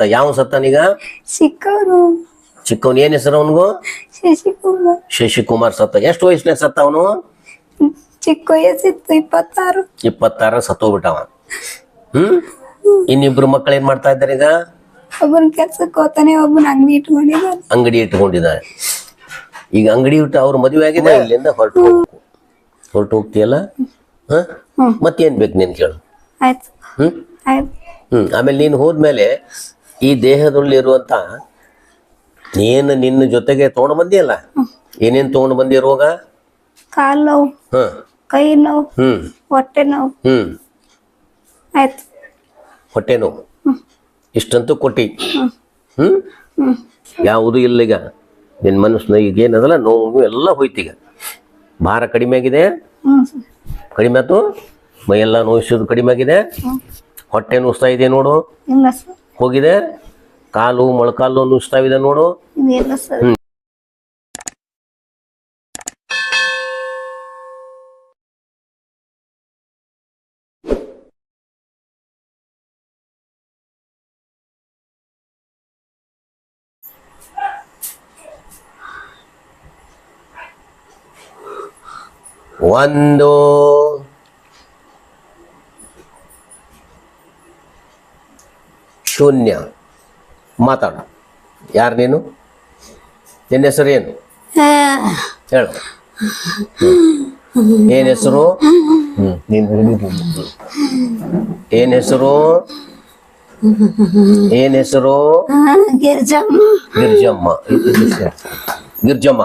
ಸತ್ತ ಯಾವ ಸತ್ತನೀಗ? ಸಿಕ್ಕವರು ಚಿಕ್ಕವನ್ ಏನ್ ಹೆಸರು ಅವನಿಗೂ? ಶಶಿಕುಮಾರ್. ಶಶಿಕುಮಾರ್ ಸತ್ತ. ಎಷ್ಟು ವಯಸ್ಸಿನ ಸತ್ತ ಅವನು? ಚಿಕ್ಕ ವಯಸ್ಸಿತ್ತು ಇಪ್ಪತ್ತಾರು. ಇಪ್ಪತ್ತಾರ ಸತ್ತೋಗ್ಬಿಟ್ಟವ ಹ್ಮ್? ಇನ್ನಿಬ್ರು ಮಕ್ಕಳು ಏನ್ ಮಾಡ್ತಾ ಇದ್ದಾರೆ ಈಗ? ಒಬ್ಬನ ಕೆಲ್ಸಕ್ಕೆ ಹೋಗ್ತಾನೆ ಒಬ್ಬನ ಅಂಗಡಿ ಇಟ್ಕೊಂಡಿದ್ದಾನೆ. ಅಂಗಡಿ ಇಟ್ಕೊಂಡಿದ್ದಾರೆ. ಈಗ ಅಂಗಡಿ ಇಟ್ಟು ಅವ್ರ ಮದುವೆ ಆಗಿದೆ? ಇಲ್ಲಿಂದ ಹೊರಟು ಹೋಗ್ಬೇಕು ಹೊರಟು ಹೋಗ್ತೀಯಲ್ಲ? ಹ? ಮತ್ತೇನ್ ಬೇಕು ನೀನ್ ಕೇಳು. ಆಯ್ತು. ಹ್ಮ್? ಆಯ್ತು. ಹ್ಮ್. ಆಮೇಲೆ ನೀನ್ ಹೋದ್ಮೇಲೆ ಈ ದೇಹದಲ್ಲಿರುವಂತ ಏನು ನಿನ್ನ ಜೊತೆಗೆ ತಗೊಂಡು ಬಂದಿಯಲ್ಲ? ಏನೇನ್ ತಗೊಂಡು ಬಂದಿ ರೋಗ? ಕಾಲು ನೋವು. ಹ. ಕೈ ನೋವು. ಹ್ಮ್. ಹೊಟ್ಟೆ ನೋವು. ಹ್ಮ್. ಆಯ್ತು. ಹೊಟ್ಟೆ ನೋವು. ಇಷ್ಟಂತೂ ಕೊಟ್ಟಿ. ಹ್ಮ್. ಯಾವುದು ಇಲ್ಲ ಈಗ. ನಿನ್ನ ಮನಸ್ಸು ಈಗ ಏನದಲ್ಲ ನೋವು ಎಲ್ಲ ಹೋಯ್ತೀಗ ಭಾರ ಕಡಿಮೆ ಆಗಿದೆ. ಕಡಿಮೆ ಆಯ್ತು. ಮೈಯೆಲ್ಲ ನೋಯಿಸೋದು ಕಡಿಮೆ ಆಗಿದೆ. ಹೊಟ್ಟೆ ನೋಯಿಸ್ತಾ ಇದೆ ನೋಡು. ಇಲ್ಲ ಸರ್. ಹೋಗಿದೆ. ಕಾಲು ಮೊಳಕಾಲು ನುಸ್ತಾ ಇದೆ ನೋಡು. ಒಂದು ಶೂನ್ಯ. ಮಾತಾಡು. ಯಾರು ನೀನು? ನಿನ್ನ ಹೆಸರು ಏನು? ಹೇಳು. ಏನ್ ಹೆಸರು? ಏನು ಹೆಸರು? ಏನ್ ಹೆಸರು? ಗಿರ್ಜಮ್ಮ. ಗಿರ್ಜಮ್ಮ. ಗಿರ್ಜಮ್ಮ.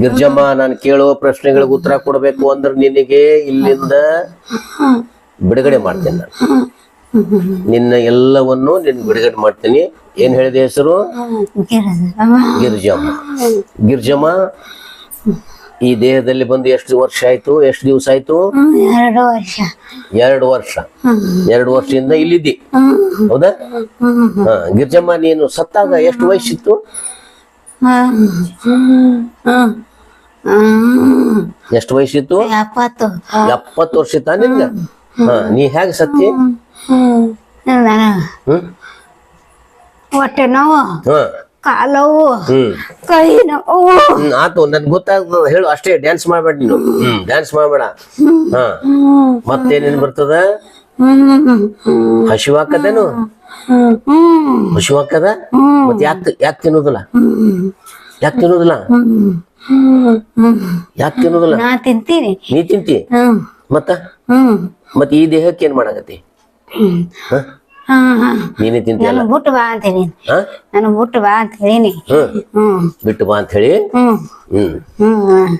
ಗಿರ್ಜಮ್ಮ ನಾನು ಕೇಳುವ ಪ್ರಶ್ನೆಗಳಿಗೆ ಉತ್ತರ ಕೊಡಬೇಕು ಅಂದ್ರೆ ನಿನಗೆ ಇಲ್ಲಿಂದ ಬಿಡುಗಡೆ ಮಾಡ್ತೇನೆ ನಾನು. ನಿನ್ನ ಎಲ್ಲವನ್ನು ನಿನ್ ಬಿಡುಗಡೆ ಮಾಡ್ತೀನಿ. ಏನ್ ಹೇಳಿದೆ ಹೆಸರು? ಗಿರ್ಜಮ್ಮ. ಗಿರ್ಜಮ್ಮ ಈ ದೇಹದಲ್ಲಿ ಬಂದು ಎಷ್ಟು ವರ್ಷ ಆಯ್ತು? ಎಷ್ಟು ದಿವಸ ಆಯ್ತು? ಎರಡು ವರ್ಷ. ಎರಡು ವರ್ಷ ಎರಡು ವರ್ಷದಿಂದ ಇಲ್ಲಿದ್ದಿ. ಹೌದಾ? ಹಾ ಗಿರ್ಜಮ್ಮ ನೀನು ಸತ್ತಾಗ ಎಷ್ಟು ವಯಸ್ಸಿತ್ತು. ಎಷ್ಟು ವಯಸ್ಸಿತ್ತು? ಎಪ್ಪತ್ತು ವರ್ಷ ಇತ್ತ ನಿನ್ಗ? ಹಾ ನೀ ಹೇಗೆ ಸತ್ತಿ? ಹೊಟ್ಟೆ ನೋವು ಕಾಲವು ಕೈ ನೋವು. ಆತು ನನ್ ಗೊತ್ತಾಗ್ತದ ಹೇಳು ಅಷ್ಟೇ ಡ್ಯಾನ್ಸ್ ಮಾಡ್ಬೇಡ ನೀನು. ಡ್ಯಾನ್ಸ್ ಮಾಡ್ಬೇಡ. ಮತ್ತೇನೇನ್ ಬರ್ತದ. ಹಸಿವಾಕದೇನು. ಹಸಿವಾಕದ ಮತ್ ಯಾಕೆ ಯಾಕೆ ತಿನ್ನೋದಿಲ್ಲ? ಯಾಕೆ ತಿನ್ನೋದಿಲ್ಲ? ಯಾಕ್ ತಿನ್ನೋದಿಲ್ಲ? ನಾ ತಿಂತೀನಿ. ನೀ ತಿಂತಿ? ಮತ್ತ? ಮತ್ ಈ ದೇಹಕ್ಕೆ ಏನ್ ಮಾಡಾಕತಿ ಹ್ಮ್ ಹ? ಹಾ ಹಾ ನೀನೇ ತಿಂತಿಯಲ್ಲ? ನಾನು ಬಿಟ್ಟು ಬಾ ಅಂತೀನಿ. ಹ? ನಾನು ಬಿಟ್ಟು ಬಾ ಅಂತ ಹೇಳೀನಿ. ಹ್ಮ್. ಬಿಟ್ಟು ಬಾ ಅಂತ ಹೇಳಿ? ಹ್ಮ್. ಹ್ಮ್. ಹ್ಮ್.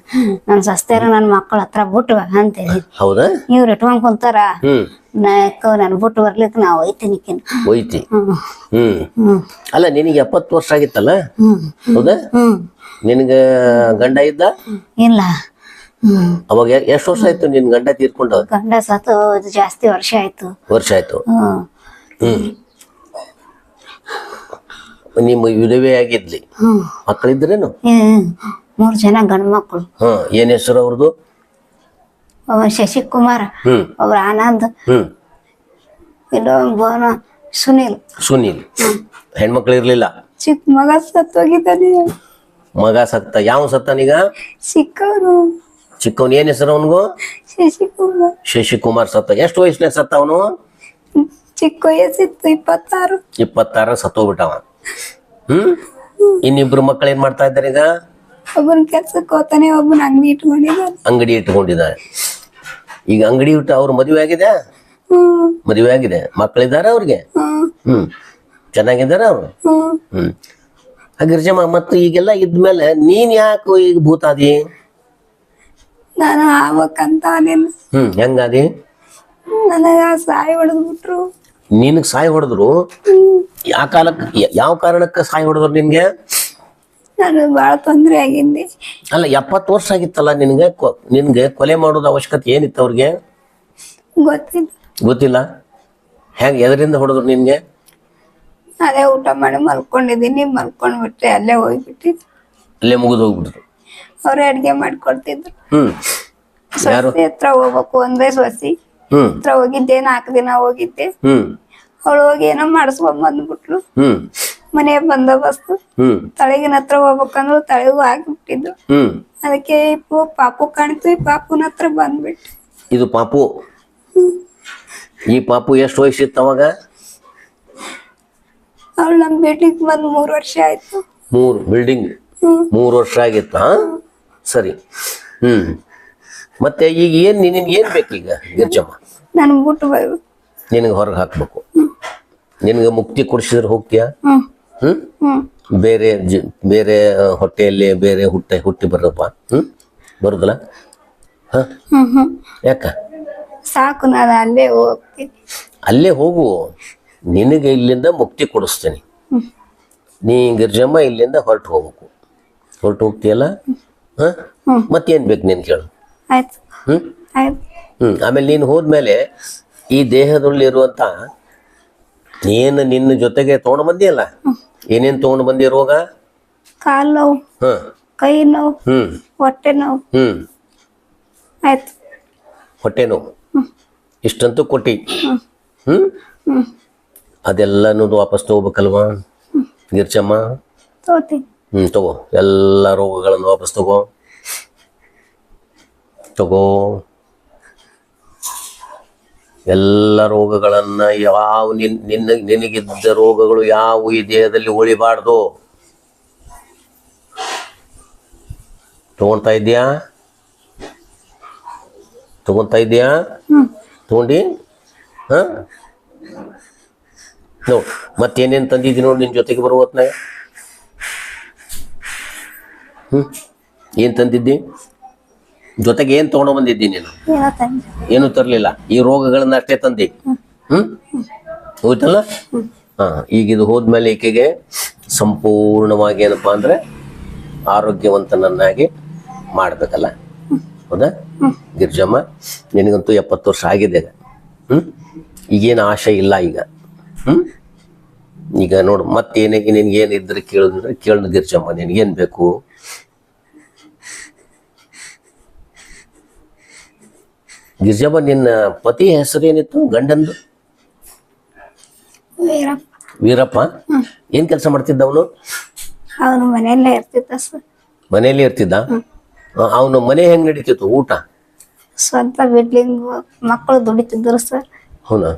ನನ್ನ ಸಸ್ತಾರ ನನ್ನ ಮಕ್ಕಳ ಹತ್ರ ಬಿಟ್ಟು ಬಾ ಅಂತ ಹೇಳಿ ಹೌದಾ? ಇವ್ರು ಇಟ್ಕೊಂಡ್ ಕುಂತಾರ. ಹ್ಮ್. ನಾಯಕ ನಾನು ಬಿಟ್ಟು ಬರ್ಲಿಕ್ಕೆ ನಾ ಒಯ್ತೀನಿ ಒಯ್ತಿ ಹ್ಮ್. ಹ್ಮ್. ಹ್ಮ್. ಅಲ್ಲ ನಿನಗೆ ಎಪ್ಪತ್ತು ವರ್ಷ ಆಗಿತ್ತಲ್ಲ? ಹೌದಾ? ಹ್ಮ್. ನಿನಗ ಗಂಡ ಇದ್ದ? ಇಲ್ಲ. ಅವಾಗ ಎಷ್ಟು ವರ್ಷ ಆಯ್ತು ನಿನ್ ಗಂಡ ತೀರ್ಕೊಂಡ? ಗಂಡ ಸತ್ತು ಜಾಸ್ತಿ ವರ್ಷ ಆಯ್ತು. ವರ್ಷ ಆಯ್ತು. ಹ್ಮ್. ನಿಮ್ಮ ವಿಧವೆ ಆಗಿದ್ಲಿ. ಮಕ್ಕಳಿದ್ರೇನು? ಮೂರ್ ಜನ ಗಂಡು ಮಕ್ಕಳು ಏನ್ ಹೆಸರು ಅವ್ರದ್ದು ಶಶಿಕುಮಾರ್ ಅವ್ರ ಆನಂದ್. ಸುನಿಲ್. ಸುನೀಲ್. ಹೆಣ್ಮಕ್ಳು ಇರ್ಲಿಲ್ಲ? ಚಿಕ್ಕ ಮಗ ಸತ್ತೋಗಿದ್ದಾನೆ. ಮಗ ಸತ್ತ ಯಾವ ಸತ್ತನೀಗ? ಸಿಕ್ಕವರು ಚಿಕ್ಕವನ್ ಏನ್ ಹೆಸರು ಅವನಿಗೂ? ಶಶಿಕುಮಾರ್. ಶಶಿಕುಮಾರ್ ಸತ್ತ. ಎಷ್ಟು ವಯಸ್ಸಿನಾಗ ಸತ್ತ ಅವನು? ಚಿಕ್ಕ ವಯಸ್ಸಿತ್ತು ಇಪ್ಪತ್ತಾರು. ಇಪ್ಪತ್ತಾರ ಸತ್ತೋಗ್ಬಿಟ್ಟವ. ಹ್ಮ್? ಇನ್ನಿಬ್ರು ಮಕ್ಕಳು ಏನ್ ಮಾಡ್ತಾ ಇದ್ದಾರೆ ಈಗ? ಒಬ್ಬನ ಕೆಲ್ಸಕ್ಕೆ ಹೋಗ್ತಾನೆ ಒಬ್ಬನ ಅಂಗಡಿ ಇಟ್ಕೊಂಡಿದ್ದಾನೆ. ಅಂಗಡಿ ಇಟ್ಕೊಂಡಿದ್ದಾರೆ. ಈಗ ಅಂಗಡಿ ಇಟ್ಟು ಅವ್ರ ಮದುವೆ ಆಗಿದೆ? ಹ್ಮ್. ಮದುವೆ ಆಗಿದೆ. ಮಕ್ಕಳಿದ್ದಾರೆ ಅವ್ರಿಗೆ? ಹ್ಮ್. ಹ್ಮ್. ಚೆನ್ನಾಗಿದ್ದಾರೆ ಅವ್ರು? ಹ್ಮ್. ಹ್ಮ್. ಗಿರ್ಜಮ್ಮ ಮತ್ತು ಈಗೆಲ್ಲ ಇದ್ಮೇಲೆ ನೀನ್ ಯಾಕೆ ಈಗ ಭೂತಾದಿ? ನಾನು ಆಗ್ಬೇಕಂತ ಹ್ಮ್ ಹೆಂಗಾದಿ ನನಗ ಸಾಯಿ ಹೊಡೆದ್ಬಿಟ್ರು ನಿನಗ್ ಸಾಯಿ ಹೊಡೆದ್ರು? ಯಾವ ಕಾಲಕ್ಕೆ ಯಾವ ಕಾರಣಕ್ಕೆ ಸಾಯಿ ಹೊಡೆದ್ರು ನಿನ್ಗೆ? ನಾನು ಭಾಳ ತೊಂದರೆ ಆಗಿದ್ದೆ. ಅಲ್ಲ ಎಪ್ಪತ್ತು ವರ್ಷ ಆಗಿತ್ತಲ್ಲ ನಿನ್ಗೆ? ಕೊ- ನಿನ್ಗೆ ಕೊಲೆ ಮಾಡೋದು ಅವಶ್ಯಕತೆ ಏನಿತ್ತು ಅವ್ರಿಗೆ? ಗೊತ್ತಿಲ್ಲ. ಗೊತ್ತಿಲ್ಲ? ಹೆಂಗ್ ಎದರಿಂದ ಹೊಡೆದ್ರು ನಿನ್ಗೆ? ಅದೇ ಊಟ ಮಾಡಿ ಮಲ್ಕೊಂಡಿದ್ದೀನಿ ಮಲ್ಕೊಂಡ್ಬಿಟ್ಟೆ ಅಲ್ಲೇ ಹೋಗ್ಬಿಟ್ಟಿದ್ರು ಅಲ್ಲೇ ಮುಗಿದು ಹೋಗ್ಬಿಟ್ರು ಅವ್ರೇ ಅಡ್ಗೆ ಮಾಡ್ಕೊಡ್ತಿದ್ರು ಹ್ಮ್. ಯಾರು? ಸೊಸೆ ಹತ್ರ ಹೋಗ್ಬೇಕು ಒಂದೇ ಸೊಸಿ. ಹ್ಮ್. ಹತ್ರ ಹೋಗಿದ್ದೆ ನಾಲ್ಕು ದಿನ ಹೋಗಿದ್ದೆ. ಹ್ಮ್. ಅವಳು ಹೋಗಿ ಏನೋ ಮಾಡಿಸ್ಕೊಂಡ್ ಬಂದ್ಬಿಟ್ಲು. ಹ್ಮ್. ಮನೆ ಬಂದೋಬಸ್ತು. ಹ್ಮ್. ತಳಗಿನ ಹತ್ರ ಹೋಗ್ಬೇಕಂದ್ರು ತಳಗೂ ಹಾಕ್ಬಿಟ್ಟಿದ್ರು ಹ್ಮ್. ಅದಕ್ಕೆ ಇಪ್ಪು ಪಾಪು ಕಾಣ್ತು ಈ ಪಾಪುನ ಹತ್ರ ಬಂದ್ಬಿಟ್ಟು ಇದು ಪಾಪು? ಈ ಪಾಪು ಎಷ್ಟು ವಯಸ್ಸಿತ್ತು ಅವಾಗ? ಅವಳು ನಮ್ ಬಿಲ್ಡಿಂಗ್ ಬಂದ್ ಮೂರ್ ವರ್ಷ ಆಯ್ತು. ಮೂರು ಬಿಲ್ಡಿಂಗ್ ಹ್ಮ್. ಮೂರು ವರ್ಷ ಆಗಿತ್ತ? ಸರಿ. ಹ್ಮ್. ಮತ್ತೆ ಈಗ ಏನ್ ನಿನಗೆ ಏನ್ ಬೇಕೀಗ ಗಿರ್ಜಮ್ಮ ನಾನು ಬಿಟ್ಟು ನಿನಗೆ ಹೊರಗೆ ಹಾಕ್ಬೇಕು. ನಿನಗೆ ಮುಕ್ತಿ ಕೊಡಿಸಿದ್ರೆ ಹೋಗ್ತೀಯಾ? ಹ್ಮ್. ಬೇರೆ ಜ ಬೇರೆ ಹೊಟ್ಟೆಯಲ್ಲಿ ಬೇರೆ ಹುಟ್ಟ ಹುಟ್ಟಿ ಬರಪ್ಪ ಹ್ಮ್? ಬರುದಿಲ್ಲ? ಹ? ಹ್ಮ್ ಹ್ಮ್. ಯಾಕ? ಸಾಕು ನಾನು ಅಲ್ಲೇ ಹೋಗ್ತೀನಿ ಅಲ್ಲೇ ಹೋಗು. ನಿನಗೆ ಇಲ್ಲಿಂದ ಮುಕ್ತಿ ಕೊಡಿಸ್ತೀನಿ. ನೀ ಗಿರ್ಜಮ್ಮ ಇಲ್ಲಿಂದ ಹೊರಟು ಹೋಗ್ಬೇಕು. ಹೊರಟು ಹೋಗ್ತೀಯಲ್ಲ. ಮತ್ತೇನ್ ಬೇಕು ನೀನು ಕೇಳು. ಆಯ್ತು. ಹ್ಮ್? ಆಮೇಲೆ ನೀನು ಹೋದ್ಮೇಲೆ ಈ ದೇಹದಲ್ಲಿರುವಂತ ಏನು ನಿನ್ನ ಜೊತೆಗೆ ತಗೊಂಡು ಬಂದಿಯಲ್ಲ? ಏನೇನ್ ತಗೊಂಡ್ ಬಂದಿ ರೋಗ? ಕಾಲು ನೋವು. ಹ. ಕೈ ನೋವು. ಹ್ಮ್. ಹೊಟ್ಟೆ ನೋವು. ಹ್ಮ್. ಆಯ್ತು. ಹೊಟ್ಟೆ ನೋವು. ಇಷ್ಟಂತೂ ಕೊಟ್ಟಿ. ಹ್ಮ್. ಅದೆಲ್ಲನೂ ವಾಪಸ್ ತಗೋಬೇಕಲ್ವಾ? ಗಿರ್ಚಮ್ಮ ತೋತೀನಿ ಹ್ಮ್ ತಗೋ. ಎಲ್ಲ ರೋಗಗಳನ್ನು ವಾಪಸ್ ತಗೋ. ತಗೋ. ಎಲ್ಲ ರೋಗಗಳನ್ನ ಯಾವ ನಿನ್ ನಿನ್ನ ನಿನಗಿದ್ದ ರೋಗಗಳು ಯಾವ ಈ ದೇಹದಲ್ಲಿ ಉಳಿಬಾರ್ದು? ತಗೊಂತ ಇದ್ಯಾ ತಗೊಂತ ಇದೆಯಾ ತಗೊಂಡಿ? ಹಾ? ನೋಡ್ ಮತ್ತೇನೇನು ತಂದಿದ್ದೀನಿ ನೋಡಿ ನಿನ್ನ ಜೊತೆಗೆ ಬರುವ ಹೊತ್ನಾಗ? ಹ್ಮ್? ಏನು ತಂದಿದ್ದಿ? ಜೊತೆಗೆ ಏನು ತಗೊಂಡು ಬಂದಿದ್ದಿ ನೀನು? ಏನು ತರ್ಲಿಲ್ಲ? ಈ ರೋಗಗಳನ್ನ ಅಷ್ಟೇ ತಂದಿ? ಹ್ಮ್. ಹೋಯ್ತಲ್ಲ? ಹಾ ಈಗ ಇದು ಹೋದ್ಮೇಲೆ ಈಕೆಗೆ ಸಂಪೂರ್ಣವಾಗಿ ಏನಪ್ಪಾ ಅಂದ್ರೆ ಆರೋಗ್ಯವಂತನನ್ನಾಗಿ ಮಾಡ್ಬೇಕಲ್ಲ? ಹೌದಾ? ಗಿರ್ಜಮ್ಮ ನಿನಗಂತೂ ಎಪ್ಪತ್ತು ವರ್ಷ ಆಗಿದೆ ಈಗ. ಹ್ಮ್? ಈಗೇನು ಆಶೆ ಇಲ್ಲ ಈಗ. ಹ್ಮ್? ಈಗ ನೋಡು ಮತ್ತೇನೇ ನಿನ್ಗೆ ಏನಿದ್ರೆ ಕೇಳಿದ್ರೆ ಕೇಳಿದ ಗಿರ್ಜಮ್ಮ ನಿನಗೇನು ಬೇಕು? ಗಿರ್ಜಮ್ಮ ನಿನ್ನ ಪತಿ ಹೆಸರೇನಿತ್ತು ಗಂಡಂದು? ವೀರಪ್ಪ. ವೀರಪ್ಪ? ಏನ್ ಕೆಲಸ ಮಾಡ್ತಿದ್ದ ಅವನು? ಅವನು ಮನೆಯಲ್ಲೇ ಇರ್ತಿದ್ದ ಸರ್. ಮನೆಯಲ್ಲಿ ಇರ್ತಿದ್ದ? ಅವನು ಮನೆ ಹೆಂಗ್ ನಡೀತಿತ್ತು ಊಟ? ಸ್ವಂತ ಬಿಲ್ಡಿಂಗ್ ಮಕ್ಕಳು ದುಡಿತಿದ್ರು ಸರ್. ಹೌನಾ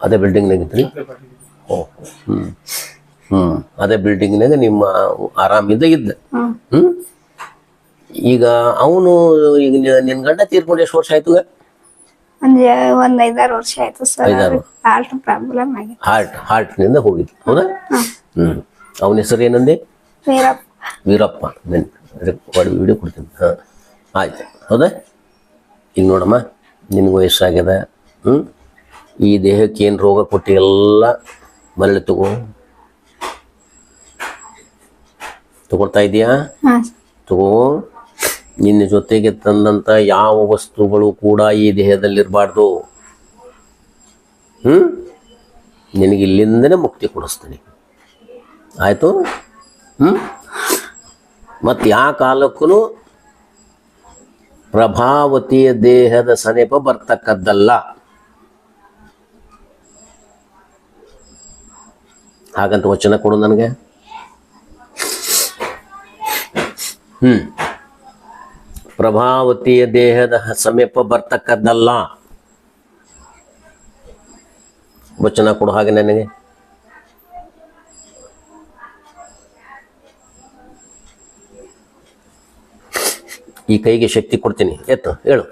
ಅದೇ ಬಿಲ್ಡಿಂಗ್ನಾಗಿದ್ರಿ ಓ ಹ್ಮ್. ಹ್ಮ್. ಅದೇ ಬಿಲ್ಡಿಂಗ್ನಾಗ ನಿಮ್ಮ ಆರಾಮಿದ್ದ ಇದ್ದ? ಹ್ಮ್? ಈಗ ಅವನು ಈಗ ನಿ- ನಿನ್ ಗಂಡ ತೀರ್ಕೊಂಡು ಎಷ್ಟು ವರ್ಷ ಆಯ್ತು ಒಂದ್ ಒಂದ್ ಐದಾರು ವರ್ಷ ಆಯ್ತು ಸರ್. ಹಾರ್ಟ್ ಪ್ರಾಬ್ಲಮ್ ಆಗಿದೆ ಹಾರ್ಟ್ ಹಾರ್ಟ್ನಿಂದ ಹೋಗಿತ್ತು. ಹೌದಾ? ಹ್ಮ್. ಅವನ ಹೆಸರು ಏನಂದೆ? ವೀರಪ್ಪ. ವೀರಪ್ಪ. ನೆನ್ ವಿಡಿಯೋ ಕೊಡ್ತೀನಿ. ಹಾ. ಆಯ್ತು. ಹೌದಾ? ಈಗ ನೋಡಮ್ಮ ನಿನಗೆ ವಯಸ್ಸಾಗ್ಯದ ಹ್ಮ್? ಈ ದೇಹಕ್ಕೆ ಏನು ರೋಗ ಕೊಟ್ಟು ಎಲ್ಲ ಮರಳಿ ತಗೋ. ತಗೊಳ್ತಾ ಇದೀಯಾ? ತಗೋ. ನಿನ್ನ ಜೊತೆಗೆ ತಂದಂಥ ಯಾವ ವಸ್ತುಗಳು ಕೂಡ ಈ ದೇಹದಲ್ಲಿರಬಾರ್ದು. ಹ್ಞೂ ನಿನಗೆ ಇಲ್ಲಿಂದನೇ ಮುಕ್ತಿ ಕೊಡಿಸ್ತೀನಿ. ಆಯಿತು? ಹ್ಞೂ ಮತ್ತು ಯಾವ ಕಾಲಕ್ಕೂ ಪ್ರಭಾವತಿಯ ದೇಹದ ಸನಿಪ ಬರ್ತಕ್ಕದ್ದಲ್ಲ. ಹಾಗಂತ ವಚನ ಕೊಡು ನನಗೆ. ಹ್ಮ್? ಪ್ರಭಾವತಿಯ ದೇಹದ ಸಮೀಪ ಬರ್ತಕ್ಕದ್ದಲ್ಲ. ವಚನ ಕೊಡು ಹಾಗೆ ನನಗೆ. ಈ ಕೈಗೆ ಶಕ್ತಿ ಕೊಡ್ತೀನಿ. ಎತ್ತು ಹೇಳು.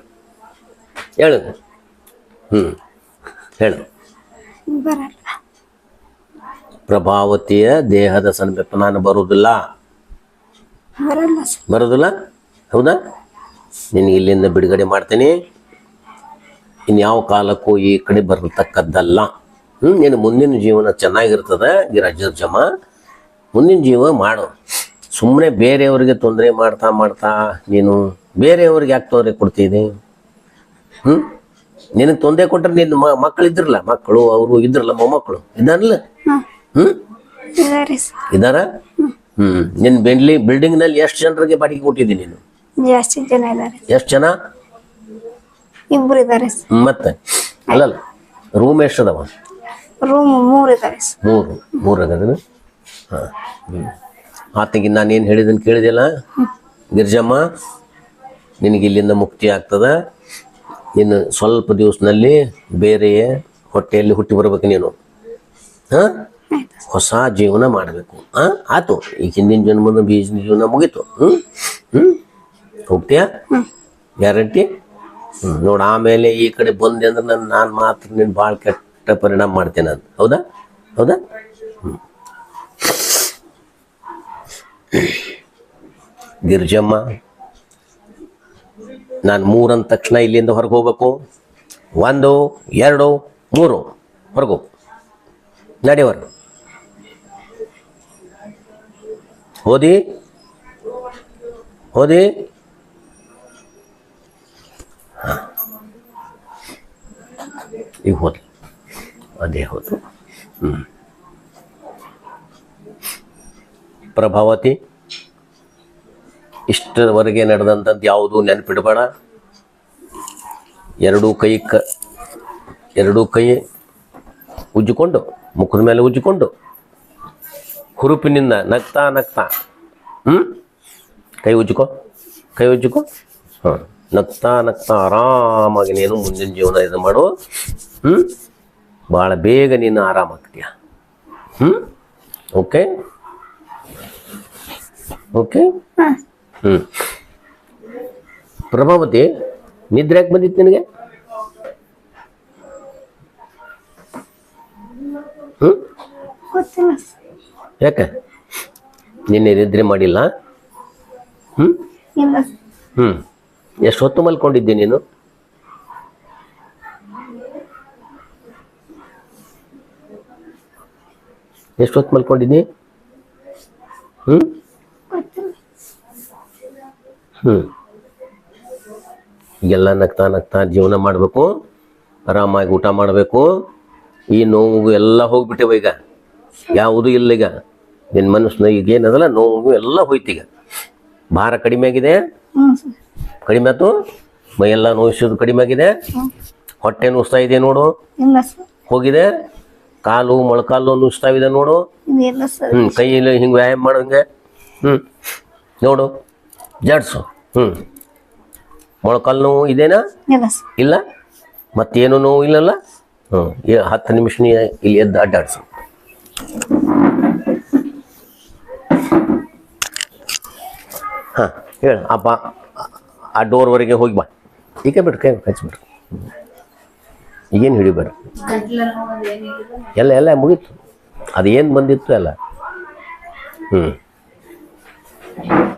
ಹೇಳು. ಹ್ಮ್ ಹೇಳು. ಪ್ರಭಾವತಿಯ ದೇಹದ ಸಮೀಪ ನಾನು ಬರುವುದಿಲ್ಲ. ಬರೋದಿಲ್ಲ ಹೌದಾ? ನಿನಗೆ ಇಲ್ಲಿಂದ ಬಿಡುಗಡೆ ಮಾಡ್ತೀನಿ. ಇನ್ಯಾವ ಕಾಲಕ್ಕೂ ಈ ಕಡೆ ಬರತಕ್ಕದ್ದಲ್ಲ. ಹ್ಞೂ ನೀನು ಮುಂದಿನ ಜೀವನ ಚೆನ್ನಾಗಿರ್ತದೆ ಈ ಜಮ. ಮುಂದಿನ ಜೀವ ಮಾಡು. ಸುಮ್ಮನೆ ಬೇರೆಯವ್ರಿಗೆ ತೊಂದರೆ ಮಾಡ್ತಾ ಮಾಡ್ತಾ ನೀನು ಬೇರೆಯವ್ರಿಗೆ ಯಾಕೆ ತೊಂದರೆ ಕೊಡ್ತೀನಿ ಹ್ಞೂ ನಿನಗೆ ತೊಂದರೆ ಕೊಟ್ಟರೆ ನಿನ್ನ ಮಕ್ಕಳು ಇದ್ರಲ್ಲ ಮಕ್ಕಳು ಅವರು ಇದ್ರಲ್ಲ ಮೊಮ್ಮಕ್ಕಳು ಇದ್ದಾರಲ್ಲ? ಹ್ಞೂ ಇದಾರ ಹ್ಞೂ ನಿನ್ನ ಬೆಂಡ್ಲಿ ಬಿಲ್ಡಿಂಗ್ನಲ್ಲಿ ಎಷ್ಟು ಜನರಿಗೆ ಬಾಡಿಗೆ ಕೊಟ್ಟಿದ್ದೀನಿ ನೀನು? ಜಾಸ್ತಿ ಜನ ಇದ್ದಾರೆ ಎಷ್ಟು ಜನ? ಇಬ್ರು ಇದ್ದಾರೆ ಮತ್ತೆ? ಅಲ್ಲಲ್ಲ ರೂಮ್ ಎಷ್ಟು ಅದಾವ? ರೂಮ್ ಮೂರು ಇದ್ದಾರೆ ಮೂರು ಮೂರು ಆಗದನ ಹಾಂ ಹ್ಞೂ ಆತನಿಗೆ ನಾನೇನು ಹೇಳಿದನ್ನು ಕೇಳಿದೆಲ್ಲ ಗಿರ್ಜಮ್ಮ ನಿನಗೆ ಇಲ್ಲಿಂದ ಮುಕ್ತಿ ಆಗ್ತದ. ಇನ್ನು ಸ್ವಲ್ಪ ದಿವಸದಲ್ಲಿ ಬೇರೆ ಹೊಟ್ಟೆಯಲ್ಲಿ ಹುಟ್ಟಿ ಬರ್ಬೇಕು ನೀನು. ಹಾಂ? ಹೊಸ ಜೀವನ ಮಾಡಬೇಕು. ಹಾಂ ಆತು. ಈ ಹಿಂದಿನ ಜನ್ಮದ ಬೀಜ ಜೀವನ ಮುಗೀತು. ಹ್ಞೂ ಹ್ಞೂ ಹೋಗ್ತೀಯಾ? ಗ್ಯಾರಂಟಿ? ನೋಡ ಆಮೇಲೆ ಈ ಕಡೆ ಬಂದೆ ಅಂದ್ರೆ ನಾನು ನಾನು ಮಾತ್ರ ನಿನ್ನ ಭಾಳ ಕೆಟ್ಟ ಪರಿಣಾಮ ಮಾಡ್ತೇನೆ ಅದು. ಹೌದಾ? ಹೌದಾ? ಗಿರಿಜಮ್ಮ ನಾನು ಮೂರಂದ ತಕ್ಷಣ ಇಲ್ಲಿಂದ ಹೊರಗೆ ಹೋಗ್ಬೇಕು. ಒಂದು ಎರಡು ಮೂರು. ಹೊರಗು ನಡೆಯವರು ಹೋದಿ? ಹೋದಿ? ಈಗ ಹೋದ್ಲು. ಅದೇ ಹೋದು. ಪ್ರಭಾವತಿ, ಇಷ್ಟರವರೆಗೆ ನಡೆದಂಥದ್ದು ಯಾವುದು ನೆನಪಿಡಬೇಡ. ಎರಡೂ ಕೈ ಕ, ಎರಡೂ ಕೈ ಉಜ್ಜಿಕೊಂಡು, ಮುಖದ ಮೇಲೆ ಉಜ್ಜಿಕೊಂಡು, ಹುರುಪಿನಿಂದ ನಗ್ತಾ ನಗ್ತಾ ಹ್ಞೂ ಕೈ ಉಜ್ಜಿಕೋ ಕೈ ಉಜ್ಜಿಕೋ. ಹಾಂ ನಗ್ತಾ ನಗ್ತಾ ಆರಾಮಾಗಿ ನೀನು ಮುಂದಿನ ಜೀವನ ಇದು ಮಾಡು. ಹ್ಞೂ ಭಾಳ ಬೇಗ ನೀನು ಆರಾಮಾಗ್ತೀಯ ಹ್ಞೂ ಓಕೆ? ಓಕೆ? ಹ್ಞೂ ಪ್ರಭಾವತಿ ನಿದ್ರೆ ಯಾಕೆ ಬಂದಿತ್ತು ನಿನಗೆ? ಹ್ಞೂ ಯಾಕೆ? ನಿನ್ನೆ ನಿದ್ರೆ ಮಾಡಿಲ್ಲ? ಹ್ಞೂ ಹ್ಞೂ ಎಷ್ಟು ಹೊತ್ತು ಮಲ್ಕೊಂಡಿದ್ದೆ ನೀನು? ಎಷ್ಟು ಹೊತ್ತು ಹ್ಞೂ ಗೊತ್ತಿಲ್ಲ ಹ್ಞೂ ಎಲ್ಲ ನಗ್ತಾ ನಗ್ತಾ ಜೀವನ ಮಾಡಬೇಕು, ಆರಾಮಾಗಿ ಊಟ ಮಾಡಬೇಕು. ಈ ನೋವು ಎಲ್ಲ ಹೋಗ್ಬಿಟ್ಟಿವೆ ಈಗ. ಯಾವುದೂ ಇಲ್ಲ ಈಗ. ನಿನ್ನ ಮನಸ್ಸು ಈಗ ಏನದಲ್ಲ ನೋವು ಎಲ್ಲ ಹೋಯ್ತೀಗ ಭಾರ ಕಡಿಮೆ ಆಗಿದೆ? ಕಡಿಮೆ ಆಯ್ತು? ಮೈಯೆಲ್ಲ ನೋಯಿಸೋದು ಕಡಿಮೆ ಆಗಿದೆ. ಹೊಟ್ಟೆ ನುಸ್ತಾ ಇದೆ ನೋಡು? ಇಲ್ಲ ಸರ್. ಹೋಗಿದೆ? ಕಾಲು ಮೊಳಕಾಲು ನುಸ್ತಾ ಇದೆ ನೋಡು? ಹ್ಮ್ ಇಲ್ಲ ಸರ್. ಹ್ಞೂ ಕೈಯಲ್ಲಿ ಹಿಂಗೆ ವ್ಯಾಯಾಮ ಮಾಡೋಂಗೆ ಹ್ಞೂ ನೋಡು. ಜಾಡ್ಸು. ಹ್ಞೂ ಮೊಳಕಾಲು ನೋವು ಇದೇನಾ? ಇಲ್ಲ ಸರ್. ಇಲ್ಲ? ಮತ್ತೇನು ನೋವು ಇಲ್ಲಲ್ಲ? ಹ್ಞೂ ಹತ್ತು ನಿಮಿಷ ನೀ ಇಲ್ಲಿ ಎದ್ದು ಅಡ್ಡಾಡ್ಸು. ಹಾಂ ಹೇಳು ಅಪ್ಪ. ಆ ಡೋರ್ವರೆಗೆ ಹೋಗಿ ಬಾ. ಈಗ ಬಿಡ್ರಿ ಕೈ ಹಚ್ಬಿಡ್ರಿ ಈಗೇನು ಹಿಡಿಬೇಡ ಎಲ್ಲ ಎಲ್ಲ ಮುಗೀತು. ಅದು ಏನು ಬಂದಿತ್ತು ಎಲ್ಲ? ಹ್ಞೂ